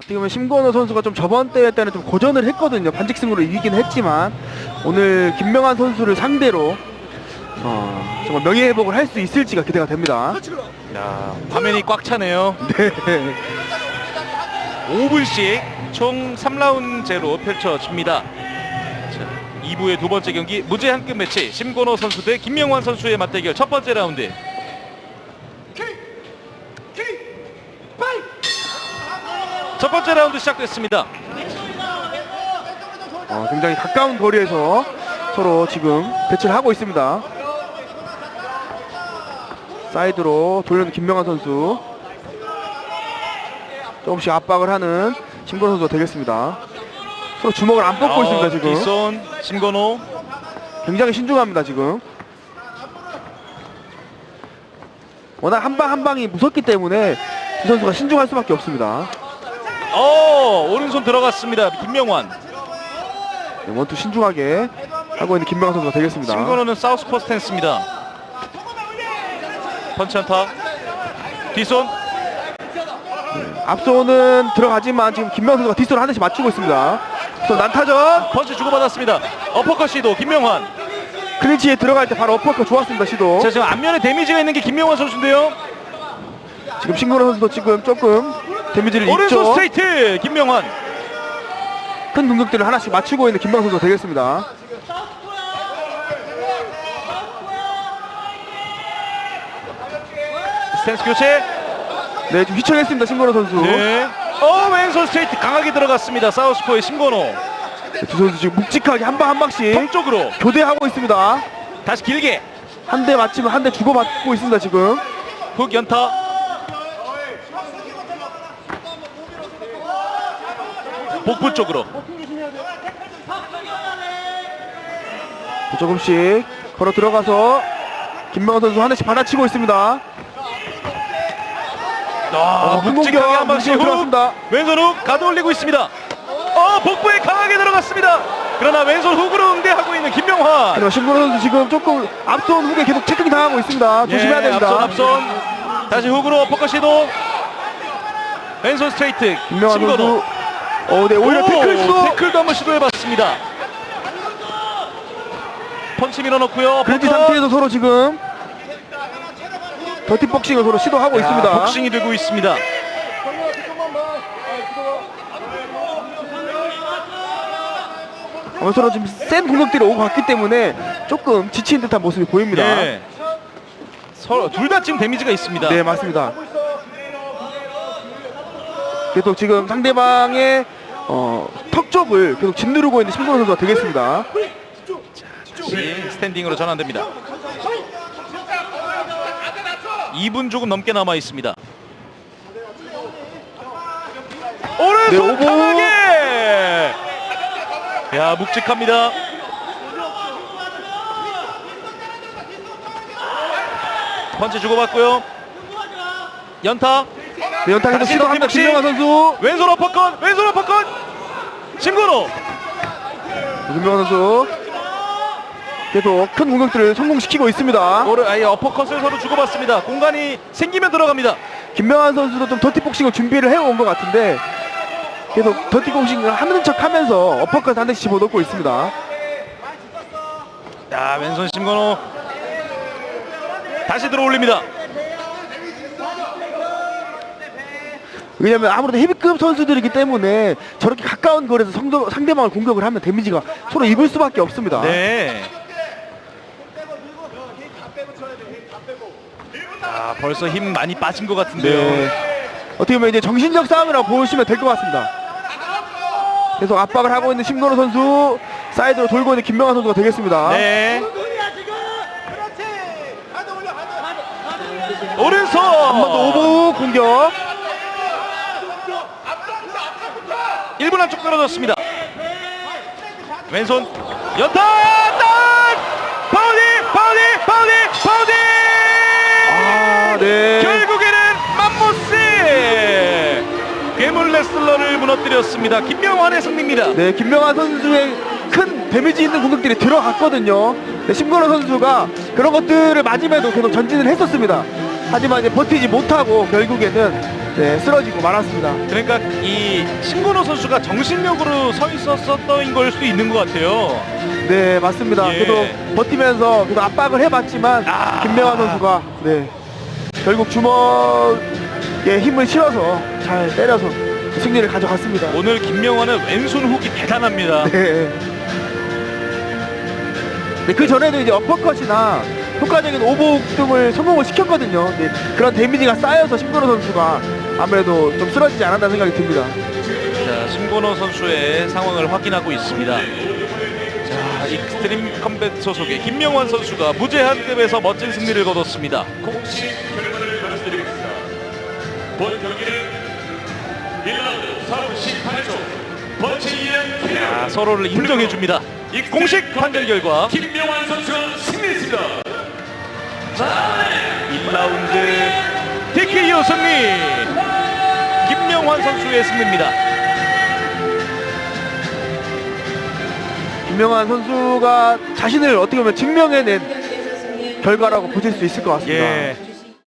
어떻게 보면 심건호 선수가 좀 저번 대회 때는 좀 고전을 했거든요. 반직승으로 이기긴 했지만 오늘 김명환 선수를 상대로 어, 정말 명예 회복을 할 수 있을지가 기대가 됩니다. 야, 화면이 꽉 차네요. 네. 5분씩 총 3라운드제로 펼쳐집니다. 자, 2부의 두 번째 경기 무제 한급 매치 심건호 선수 대 김명환 선수의 맞대결 첫 번째 라운드. 첫 번째 라운드 시작됐습니다. 어, 굉장히 가까운 거리에서 서로 지금 대치를 하고 있습니다. 사이드로 돌려는 김명환 선수. 조금씩 압박을 하는 심건호 선수가 되겠습니다. 서로 주먹을 안 뻗고 있습니다 지금. 뒷손 심건호. 굉장히 신중합니다 지금. 워낙 한 방 한 방이 무섭기 때문에 두 선수가 신중할 수밖에 없습니다. 어 오른손 들어갔습니다. 김명환. 네, 원투 신중하게 하고 있는 김명환 선수가 되겠습니다. 심건호는 사우스포 스탠스입니다. 펀치 안타. 뒷손. 앞손은 들어가지만 지금 김명환 선수가 뒷손을 한 대씩 맞추고 있습니다. 또 난타전 펀치 주고받았습니다. 어퍼컷 시도 김명환. 클린치에 들어갈 때 바로 어퍼컷 좋았습니다 시도. 자 지금 앞면에 데미지가 있는 게 김명환 선수인데요. 지금 신근호 선수도 지금 조금 데미지를 오른손 입죠. 스트레이트 김명환. 큰 공격들을 하나씩 맞추고 있는 김명환 선수가 되겠습니다. 스탠스 교체. 네 지금 휘청했습니다 신근호 선수. 네. 어 왼손 스트레이트 강하게 들어갔습니다. 사우스포의 심건호. 네, 두 선수 지금 묵직하게 한 방 한 방씩 턱 쪽으로 교대하고 있습니다. 다시 길게 한 대 맞히면 한 대 주고받고 있습니다 지금. 훅 연타. 복부 쪽으로 조금씩 걸어 들어가서 김명환 선수 한 대씩 받아치고 있습니다. 아, 어, 묵직하게 한 번씩 훅 들어갔습니다. 왼손 훅 가도 올리고 있습니다. 어 복부에 강하게 들어갔습니다. 그러나 왼손 훅으로 응대하고 있는 김명환. 그리고 신근호 선수 지금 조금 앞손 후에 계속 체킹 당하고 있습니다. 조심해야 예, 됩니다. 앞손 앞손 다시 훅으로 어퍼컷 시도 왼손 스트레이트 김명환. 선수. 어, 네 오히려 오, 태클 시도. 태클도 한번 시도해봤습니다. 펀치 밀어넣고요. 어퍼컷. 상태에서 서로 지금 더티 복싱을 서로 시도하고 야, 있습니다. 복싱이 되고 있습니다. 어, 서로 지금 센 공격들이 오고 갔기 때문에 조금 지친 듯한 모습이 보입니다. 예. 서로 둘다 지금 데미지가 있습니다. 네 맞습니다. 계속 지금 상대방의 어, 턱 쪽을 계속 짓누르고 있는 심근호 선수가 되겠습니다. 다시 스탠딩으로 전환됩니다. 2분 조금 넘게 남아 있습니다. 오른손 네, 오버. 강하게! 야 묵직합니다. 펀치 주고받고요. 연타 네, 연타에서 다시. 더티 복싱. 김명환 선수. 왼손 어퍼컷 왼손 어퍼컷 심건호 김명환 선수 계속 큰 공격들을 성공시키고 있습니다. 오른 아예 어퍼컷을 서로 주고받습니다. 공간이 생기면 들어갑니다. 김명환 선수도 좀 더티 복싱을 준비를 해온 것 같은데 계속 더티 복싱을 하는 척 하면서 어퍼컷 한 대씩 집어넣고 있습니다. 야 왼손 심건호 다시 들어올립니다. 왜냐면 아무래도 헤비급 선수들이기 때문에 저렇게 가까운 거리에서 성도, 상대방을 공격을 하면 데미지가 서로 입을 수밖에 없습니다. 네. 아 벌써 힘 많이 빠진 것 같은데요. 네. 어떻게 보면 이제 정신적 싸움이라고 보시면 될 것 같습니다. 계속 압박을 하고 있는 심건호 선수 사이드로 돌고 있는 김명환 선수가 되겠습니다. 네. 한번 더 오른손 오버 공격. 1분 안쪽 떨어졌습니다. 왼손 연타 땅 파우디 파우디 파우디 파우디 아, 네. 결국에는 맘모스 괴물 레슬러를 무너뜨렸습니다. 김명환의 승리입니다. 네, 김명환 선수의 큰 데미지 있는 공격들이 들어갔거든요. 네, 심건호 선수가 그런 것들을 맞음에도 계속 전진을 했었습니다. 하지만 이제 버티지 못하고 결국에는 네, 쓰러지고 말았습니다. 그러니까 이 신건호 선수가 정신력으로 서 있었었던 걸 수도 있는 것 같아요. 네, 맞습니다. 예. 그래도 버티면서 그래도 압박을 해봤지만 아. 김명환 선수가 네, 결국 주먹에 힘을 실어서 잘 때려서 승리를 가져갔습니다. 오늘 김명환은 왼손 훅이 대단합니다. 네. 네, 그 전에도 이제 어퍼컷이나 효과적인 오버훅 등을 성공을 시켰거든요. 네, 그런 데미지가 쌓여서 신근호 선수가 아무래도 좀 쓰러지지 않았다는 생각이 듭니다. 자, 신건호 선수의 상황을 확인하고 있습니다. 자, 익스트림 컴뱃 소속의 김명환 선수가 무제한급에서 멋진 승리를 거뒀습니다. 공식 결과를 말씀드리겠습니다. 본 경기는 1라운드 4분 18초 번째 2년 캐리어 아, 서로를 인정해 줍니다. 이 공식 판정 결과 김명환 선수가 승리했습니다. 1라운드 TKO 승리 김명환 선수의 승리입니다. 김명환 선수가 자신을 어떻게 보면 증명해낸 결과라고 보실 수 있을 것 같습니다. 예.